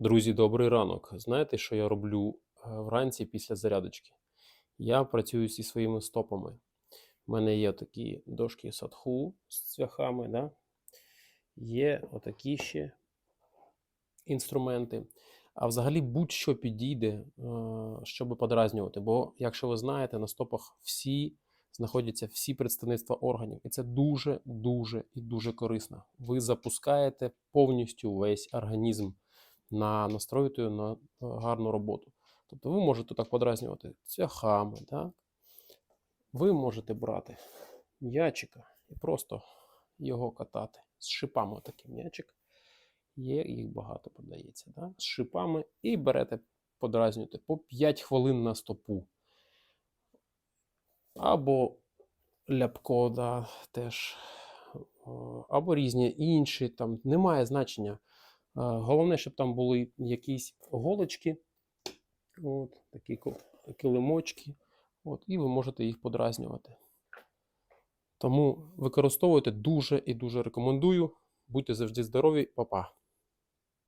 Друзі, добрий ранок. Знаєте, що я роблю е, вранці після зарядочки? Я працюю зі своїми стопами. У мене є такі дошки садху з цвяхами, да? є отакі ще інструменти. А взагалі будь-що підійде, е, щоб подразнювати. Бо, якщо ви знаєте, на стопах всі знаходяться всі представництва органів. І це дуже, дуже і дуже корисно. Ви запускаєте повністю весь організм на настроїти на е, гарну роботу. Тобто ви можете так подразнювати цвяхами, так? ви можете брати м'ячика і просто його катати з шипами такий м'ячик. Є, їх багато продається. Да? З шипами і берете, подразнюєте по 5 хвилин на стопу. Або ляпко, да, теж, або різні інші, там немає значення. Головне, щоб там були якісь голочки, от, такі килимочки, от, і ви можете їх подразнювати. Тому використовуйте дуже і дуже рекомендую. Будьте завжди здорові, Па-па.